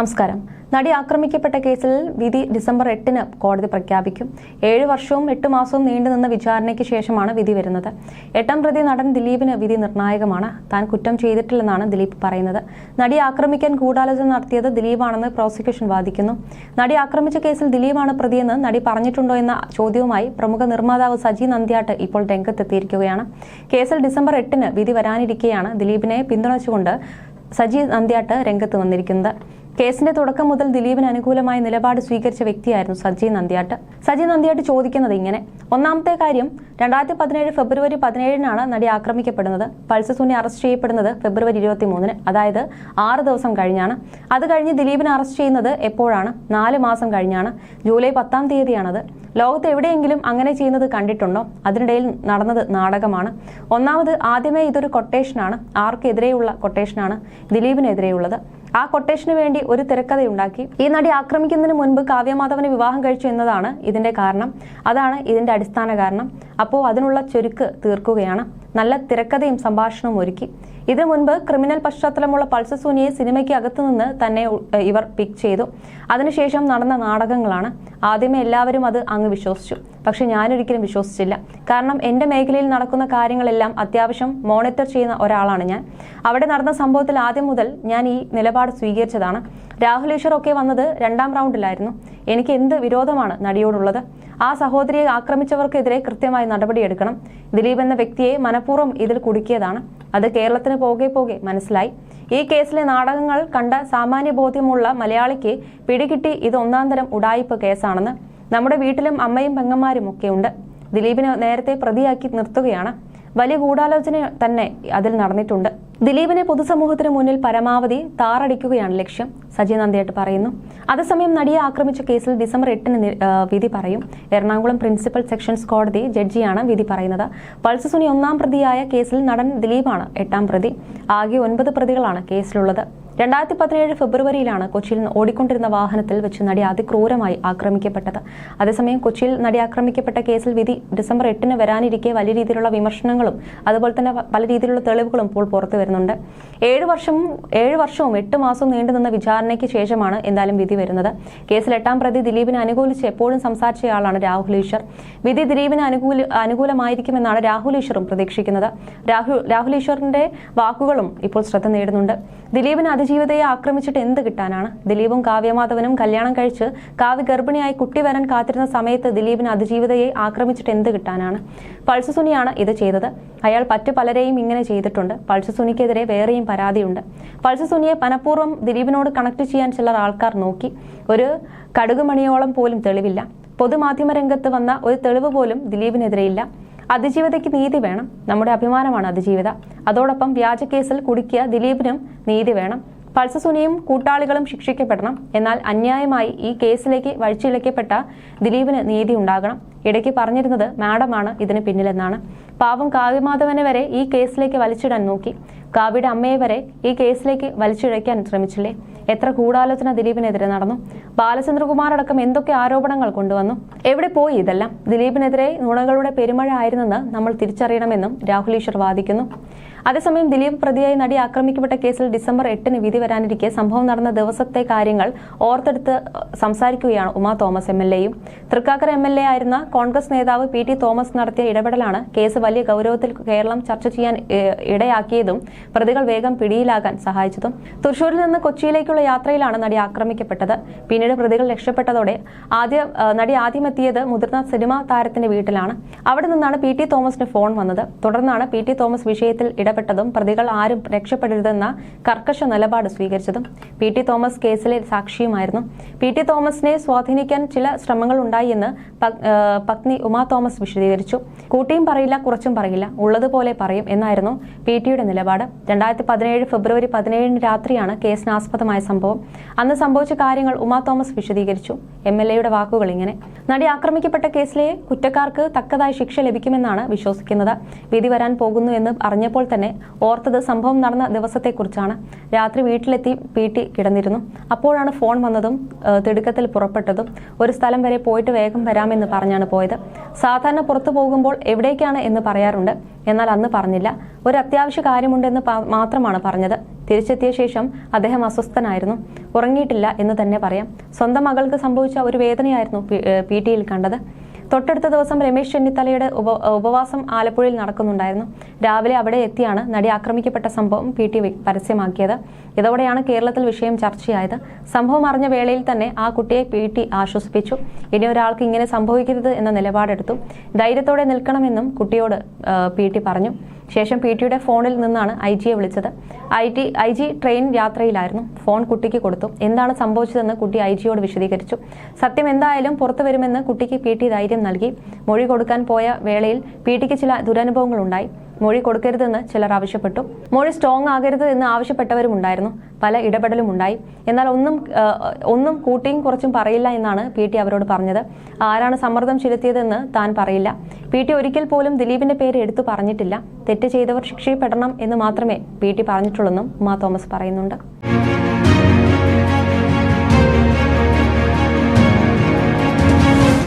നമസ്കാരം. നടി ആക്രമിക്കപ്പെട്ട കേസിൽ വിധി ഡിസംബർ എട്ടിന് കോടതി പ്രഖ്യാപിക്കും. ഏഴ് വർഷവും എട്ട് മാസവും നീണ്ടുനിന്ന വിചാരണയ്ക്ക് ശേഷമാണ് വിധി വരുന്നത്. എട്ടാം പ്രതി നടൻ ദിലീപിന് വിധി നിർണായകമാണ്. താൻ കുറ്റം ചെയ്തിട്ടില്ലെന്നാണ് ദിലീപ് പറയുന്നത്. നടി ആക്രമിക്കാൻ ഗൂഢാലോചന നടത്തിയത് ദിലീപാണെന്ന് പ്രോസിക്യൂഷൻ വാദിക്കുന്നു. നടി ആക്രമിച്ച കേസിൽ ദിലീപാണ് പ്രതിയെന്ന് നടി പറഞ്ഞിട്ടുണ്ടോ എന്ന ചോദ്യവുമായി പ്രമുഖ നിർമ്മാതാവ് സജി നന്ദ്യാട്ട് ഇപ്പോൾ രംഗത്തെത്തിയിരിക്കുകയാണ്. കേസിൽ ഡിസംബർ എട്ടിന് വിധി വരാനിരിക്കെയാണ് ദിലീപിനെ പിന്തുണച്ചുകൊണ്ട് സജി നന്ദ്യാട്ട് രംഗത്ത് വന്നിരിക്കുന്നത്. കേസിന്റെ തുടക്കം മുതൽ ദിലീപിന് അനുകൂലമായ നിലപാട് സ്വീകരിച്ച വ്യക്തിയായിരുന്നു സജി നന്ദ്യാട്ട്. സജി നന്ദ്യാട്ട് ചോദിക്കുന്നത് ഇങ്ങനെ ഒന്നാമത്തെ കാര്യം രണ്ടായിരത്തി പതിനേഴ് ഫെബ്രുവരി പതിനേഴിനാണ് നടി ആക്രമിക്കപ്പെടുന്നത്. പൾസ് സുനി അറസ്റ്റ് ചെയ്യപ്പെടുന്നത് ഫെബ്രുവരി ഇരുപത്തി മൂന്നിന് അതായത് ആറ് ദിവസം കഴിഞ്ഞാണ്. അത് കഴിഞ്ഞ് ദിലീപിനെ അറസ്റ്റ് ചെയ്യുന്നത് എപ്പോഴാണ്? നാല് മാസം കഴിഞ്ഞാണ്. ജൂലൈ പത്താം തീയതിയാണത്. ലോകത്ത് എവിടെയെങ്കിലും അങ്ങനെ ചെയ്യുന്നത് കണ്ടിട്ടുണ്ടോ? അതിനിടയിൽ നടന്നത് നാടകമാണ്. ഒന്നാമത് ആദ്യമേ ഇതൊരു കൊട്ടേഷനാണ് ആർക്കെതിരെയുള്ള കൊട്ടേഷനാണ് ദിലീപിനെതിരെയുള്ളത്. ആ കൊട്ടേഷന് വേണ്ടി ഒരു തിരക്കഥയുണ്ടാക്കി. ഈ നടി ആക്രമിക്കുന്നതിന് മുൻപ് കാവ്യമാധവനെ വിവാഹം കഴിച്ചു എന്നതാണ് ഇതിന്റെ കാരണം. അതാണ് ഇതിന്റെ അടിസ്ഥാന കാരണം. അപ്പോൾ അതിനുള്ള ചുരുക്ക് തീർക്കുകയാണ്. നല്ല തിരക്കഥയും സംഭാഷണവും ഒരുക്കി. ഇതിനു മുൻപ് ക്രിമിനൽ പശ്ചാത്തലമുള്ള പൾസ് സൂനിയെ സിനിമയ്ക്ക് അകത്തുനിന്ന് തന്നെ ഇവർ പിക്ക് ചെയ്തു. അതിനുശേഷം നടന്ന നാടകങ്ങളാണ്. ആദ്യമേ എല്ലാവരും അത് അങ്ങ് വിശ്വസിച്ചു. പക്ഷെ ഞാനൊരിക്കലും വിശ്വസിച്ചില്ല. കാരണം എന്റെ മേഖലയിൽ നടക്കുന്ന കാര്യങ്ങളെല്ലാം അത്യാവശ്യം മോണിറ്റർ ചെയ്യുന്ന ഒരാളാണ് ഞാൻ. അവിടെ നടന്ന സംഭവത്തിൽ ആദ്യം മുതൽ ഞാൻ ഈ നിലപാട് സ്വീകരിച്ചതാണ്. രാഹുൽ ഈശ്വർ ഒക്കെ വന്നത് രണ്ടാം റൗണ്ടിലായിരുന്നു. എനിക്ക് എന്ത് വിരോധമാണ് നടിയോടുള്ളത്? ആ സഹോദരിയെ ആക്രമിച്ചവർക്കെതിരെ കൃത്യമായി നടപടിയെടുക്കണം. ദിലീപ് എന്ന വ്യക്തിയെ മനഃപൂർവം ഇതിൽ കുടുക്കിയതാണ്. അത് കേരളത്തിന് പോകെ പോകെ മനസ്സിലായി. ഈ കേസിലെ നാടകങ്ങൾ കണ്ട സാമാന്യ ബോധ്യമുള്ള മലയാളിക്ക് പിടികിട്ടി ഇത് ഒന്നാം തരം ഉടായിപ്പ് കേസാണെന്ന്. നമ്മുടെ വീട്ടിലും അമ്മയും പെങ്ങന്മാരും ഒക്കെയുണ്ട് ദിലീപിനെ നേരത്തെ പ്രതിയാക്കി നിർത്തുകയാണ്. വലിയ ഗൂഢാലോചന തന്നെ അതിൽ നടന്നിട്ടുണ്ട്. ദിലീപിനെ പൊതുസമൂഹത്തിന് മുന്നിൽ പരമാവധി താറടിക്കുകയാണ് ലക്ഷ്യം. സജി നന്ദിയായിട്ട് പറയുന്നു. അതേസമയം നടിയെ ആക്രമിച്ച കേസിൽ ഡിസംബർ എട്ടിന് വിധി പറയും. എറണാകുളം പ്രിൻസിപ്പൽ സെക്ഷൻസ് കോടതി ജഡ്ജിയാണ് വിധി പറയുന്നത്. പൾസ് സുനി ഒന്നാം പ്രതിയായ കേസിൽ നടൻ ദിലീപാണ് എട്ടാം പ്രതി. ആകെ ഒൻപത് പ്രതികളാണ് കേസിലുള്ളത്. രണ്ടായിരത്തി പതിനേഴ് ഫെബ്രുവരിയിലാണ് കൊച്ചിയിൽ ഓടിക്കൊണ്ടിരുന്ന വാഹനത്തിൽ വെച്ച് നടി അതിക്രൂരമായി ആക്രമിക്കപ്പെട്ടത്. അതേസമയം കൊച്ചിയിൽ നടി ആക്രമിക്കപ്പെട്ട കേസിൽ വിധി ഡിസംബർ എട്ടിന് വരാനിരിക്കെ വലിയ രീതിയിലുള്ള വിമർശനങ്ങളും അതുപോലെ തന്നെ പല രീതിയിലുള്ള തെളിവുകളും ഇപ്പോൾ പുറത്തു വരുന്നുണ്ട്. ഏഴ് വർഷവും ഏഴ് വർഷവും എട്ട് മാസവും നീണ്ടുനിന്ന വിചാരണയ്ക്ക് ശേഷമാണ് എന്തായാലും വിധി വരുന്നത്. കേസിൽ എട്ടാം പ്രതി ദിലീപിനെ അനുകൂലിച്ച് എപ്പോഴും സംസാരിച്ചയാളാണ് രാഹുൽ ഈശ്വർ. വിധി ദിലീപിന് അനുകൂല അനുകൂലമായിരിക്കുമെന്നാണ് രാഹുൽ ഈശ്വറും പ്രതീക്ഷിക്കുന്നത്. രാഹുൽ രാഹുൽ ഈശ്വറിന്റെ വാക്കുകളും ഇപ്പോൾ ശ്രദ്ധ നേടുന്നുണ്ട്. ദിലീപിന് അതിജീവിതയെ ആക്രമിച്ചിട്ട് എന്ത് കിട്ടാനാണ്? ദിലീപും കാവ്യമാധവനും കല്യാണം കഴിച്ച് കാവ്യ ഗർഭിണിയായി കുട്ടി വരാൻ കാത്തിരുന്ന സമയത്ത് ദിലീപിന് അതിജീവിതയെ ആക്രമിച്ചിട്ട് എന്ത് കിട്ടാനാണ്? പൾസുസുനിയാണ് ഇത് ചെയ്തത്. അയാൾ മറ്റു പലരെയും ഇങ്ങനെ ചെയ്തിട്ടുണ്ട്. പൾസുസുനിക്കെതിരെ വേറെയും പരാതിയുണ്ട്. പൾസുസുനിയെ പനപൂർവം ദിലീപിനോട് കണക്ട് ചെയ്യാൻ ചിലർ ആൾക്കാർ നോക്കി. ഒരു കടുകുമണിയോളം പോലും തെളിവില്ല. പൊതുമാധ്യമ രംഗത്ത് വന്ന ഒരു തെളിവ് പോലും ദിലീപിനെതിരെയില്ല അതിജീവിതയ്ക്ക് നീതി വേണം. നമ്മുടെ അഭിമാനമാണ് അതിജീവിത. അതോടൊപ്പം വ്യാജ കേസിൽ കുടുക്കിയ ദിലീപിനും നീതി വേണം. പൾസസുനിയും കൂട്ടാളികളും ശിക്ഷിക്കപ്പെടണം. എന്നാൽ അന്യായമായി ഈ കേസിലേക്ക് വഴിച്ചിളക്കപ്പെട്ട ദിലീപിന് നീതി ഉണ്ടാകണം. ഇടയ്ക്ക് പറഞ്ഞിരുന്നത് മാഡമാണ് ഇതിന് പിന്നിലെന്നാണ്. പാവം കാവ്യമാധവനെ വരെ ഈ കേസിലേക്ക് വലിച്ചിടാൻ നോക്കി. കാവ്യയുടെ അമ്മയെ വരെ ഈ കേസിലേക്ക് വലിച്ചിഴയ്ക്കാൻ ശ്രമിച്ചില്ലേ? എത്ര ഗൂഢാലോചന ദിലീപിനെതിരെ നടന്നു? ബാലചന്ദ്രകുമാർ അടക്കം എന്തൊക്കെ ആരോപണങ്ങൾ കൊണ്ടുവന്നു? എവിടെ പോയി ഇതെല്ലാം? ദിലീപിനെതിരെ നുണകളുടെ പെരുമഴ ആയിരുന്നെന്ന് നമ്മൾ തിരിച്ചറിയണമെന്നും രാഹുൽ ഈശ്വർ വാദിക്കുന്നു. അതേസമയം ദിലീപ് പ്രതിയായി നടി ആക്രമിക്കപ്പെട്ട കേസിൽ ഡിസംബർ എട്ടിന് വിധി വരാനിരിക്കെ സംഭവം നടന്ന ദിവസത്തെ കാര്യങ്ങൾ ഓർത്തെടുത്ത് സംസാരിക്കുകയാണ് ഉമാ തോമസ് എം എൽ എയും. തൃക്കാക്കര എം എൽ എ ആയിരുന്ന കോൺഗ്രസ് നേതാവ് പി ടി തോമസ് നടത്തിയ ഇടപെടലാണ് കേസ് വലിയ ഗൗരവത്തിൽ കേരളം ചർച്ച ചെയ്യാൻ ഇടയാക്കിയതും പ്രതികൾ വേഗം പിടിയിലാകാൻ സഹായിച്ചതും. തൃശൂരിൽ നിന്ന് കൊച്ചിയിലേക്കുള്ള യാത്രയിലാണ് നടി ആക്രമിക്കപ്പെട്ടത്. പിന്നീട് പ്രതികൾ രക്ഷപ്പെട്ടതോടെ ആദ്യ നടി ആദ്യമെത്തിയത് മുതിർന്ന സിനിമാ താരത്തിന്റെ വീട്ടിലാണ്. അവിടെ നിന്നാണ് പി ടി തോമസിന് ഫോൺ വന്നത്. തുടർന്നാണ് പി ടി തോമസ് വിഷയത്തിൽ ഇടപെട്ടതും പ്രതികൾ ആരും രക്ഷപ്പെടരുതെന്ന കർക്കശ നിലപാട് സ്വീകരിച്ചതും പി ടി തോമസ് കേസിലെ സാക്ഷിയുമായിരുന്നു. പി ടി തോമസിനെ സ്വാധീനിക്കാൻ ചില ശ്രമങ്ങൾ ഉണ്ടായി എന്ന് പ- ഏഹ്, പത്നി ഉമാ തോമസ് വിശദീകരിച്ചു. കൂട്ടിയും പറയില്ല കുറച്ചും പറയില്ല ഉള്ളതുപോലെ പറയും എന്നായിരുന്നു പി ടിയുടെ നിലപാട്. രണ്ടായിരത്തി പതിനേഴ് ഫെബ്രുവരി പതിനേഴിന് രാത്രിയാണ് കേസിനാസ്പദമായ സംഭവം. അന്ന് സംഭവിച്ച കാര്യങ്ങൾ ഉമാ തോമസ് വിശദീകരിച്ചു. എം എൽ എയുടെ വാക്കുകൾ ഇങ്ങനെ. നടി ആക്രമിക്കപ്പെട്ട കേസിലെ കുറ്റക്കാർക്ക് തക്കതായ ശിക്ഷ ലഭിക്കുമെന്നാണ് വിശ്വസിക്കുന്നത്. വിധി വരാൻ പോകുന്നു എന്ന് അറിഞ്ഞപ്പോൾ തന്നെ ഓർത്തത് സംഭവം നടന്ന ദിവസത്തെക്കുറിച്ചാണ്. രാത്രി വീട്ടിലെത്തി പീട്ടി കിടന്നിരുന്നു. അപ്പോഴാണ് ഫോൺ വന്നതും തിടുക്കത്തിൽ പുറപ്പെട്ടതും. ഒരു സ്ഥലം വരെ പോയിട്ട് വേഗം വരാമെന്ന് പറഞ്ഞാണ് പോയത്. സാധാരണ പുറത്തു പോകുമ്പോൾ എവിടേക്കാണ് എന്ന് പറയാറുണ്ട്. എന്നാൽ അന്ന് പറഞ്ഞില്ല. ഒരു അത്യാവശ്യ കാര്യമുണ്ടെന്ന് മാത്രമാണ് പറഞ്ഞത്. തിരിച്ചെത്തിയ ശേഷം അദ്ദേഹം അസ്വസ്ഥനായിരുന്നു. ഉറങ്ങിയിട്ടില്ല എന്ന് തന്നെ പറയാം. സ്വന്തം മകൾക്ക് സംഭവിച്ച ഒരു വേദനയായിരുന്നു പി- ടിയിൽ കണ്ടത്. തൊട്ടടുത്ത ദിവസം രമേശ് ചെന്നിത്തലയുടെ ഉപ ഉപവാസം ആലപ്പുഴയിൽ നടക്കുന്നുണ്ടായിരുന്നു. രാവിലെ അവിടെ എത്തിയാണ് നടി ആക്രമിക്കപ്പെട്ട സംഭവം പി ടി പരസ്യമാക്കിയത്. ഇതോടെയാണ് കേരളത്തിൽ വിഷയം ചർച്ചയായത്. സംഭവം അറിഞ്ഞ വേളയിൽ തന്നെ ആ കുട്ടിയെ പി ടി ആശ്വസിപ്പിച്ചു. ഇനി ഒരാൾക്ക് ഇങ്ങനെ സംഭവിക്കരുത് എന്ന നിലപാടെടുത്തു. ധൈര്യത്തോടെ നിൽക്കണമെന്നും കുട്ടിയോട് പി ടി പറഞ്ഞു. ശേഷം പി ടിയുടെ ഫോണിൽ നിന്നാണ് ഐ ജിയെ വിളിച്ചത്. I T I G train യാത്രയിലായിരുന്നു. Phone കുട്ടിക്ക് കൊടുത്തു. എന്താണ് സംഭവിച്ചതെന്ന് കുട്ടി ഐ ജിയോട് വിശദീകരിച്ചു. സത്യം എന്തായാലും പുറത്തു വരുമെന്ന് കുട്ടിക്ക് പി ടി ധൈര്യം നൽകി. മൊഴി കൊടുക്കാൻ പോയ വേളയിൽ പി ടിക്ക് ചില ദുരനുഭവങ്ങളുണ്ടായി. മൊഴി കൊടുക്കരുതെന്ന് ചിലർ ആവശ്യപ്പെട്ടു. മൊഴി സ്ട്രോങ് ആകരുത് എന്ന് ആവശ്യപ്പെട്ടവരും ഉണ്ടായിരുന്നു. പല ഇടപെടലും ഉണ്ടായി. എന്നാൽ ഒന്നും ഒന്നും കൂട്ടിയും കുറച്ചും പറയില്ല എന്നാണ് പി ടി അവരോട് പറഞ്ഞത്. ആരാണ് സമ്മർദ്ദം ചെലുത്തിയതെന്ന് താൻ പറയില്ല. പി ടി ഒരിക്കൽ പോലും ദിലീപിന്റെ പേര് എടുത്തു പറഞ്ഞിട്ടില്ല. തെറ്റ് ചെയ്തവർ ശിക്ഷയിൽപ്പെടണം എന്ന് മാത്രമേ പി ടി പറഞ്ഞിട്ടുള്ളെന്നും ഉമാ തോമസ് പറയുന്നുണ്ട്.